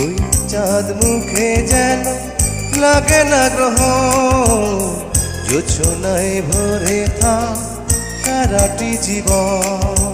ওই চাঁদ মুখে যেন লাগে না গ্রহ। জোছনায় ভরে থাম সারাটি জীবন।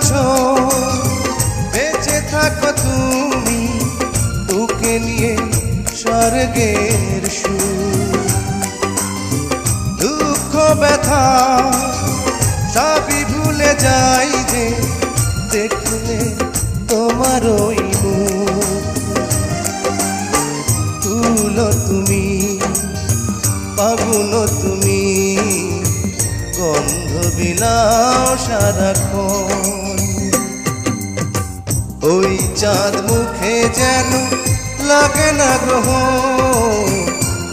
বছর বেঁচে থাকো তুমি তোকে নিয়ে স্বর্গের সুর। দুঃখ, ব্যথা, সবই ভুলে যাই যে দেখলে তোমার ওই তুলো তুমি পাগুলো তুমি, গন্ধ বিলাও সারাক্ষণ। ওই চাঁদ মুখে যেন লাগে না গ্রহ।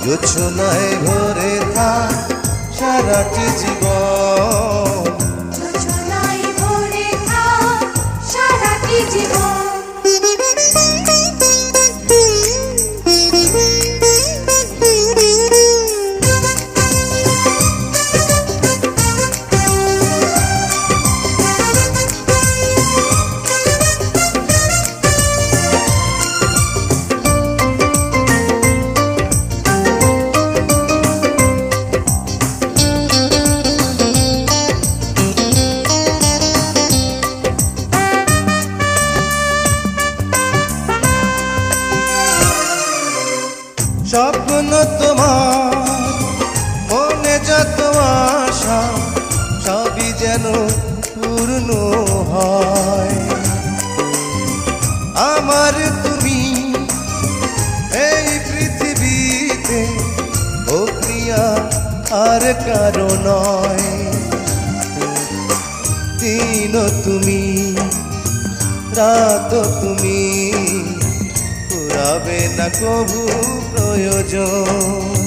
জোছনায় ভরে থাক সারাটি জীবন। আশা সবই যেন পূর্ণ হয়। আমার তুমি এই পৃথিবীতে ও প্রিয়া আর কারও নয়। দিন তুমি, রাত তুমি ফুরাবে না কবু প্রয়োজন।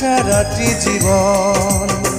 সারাটি জীবন।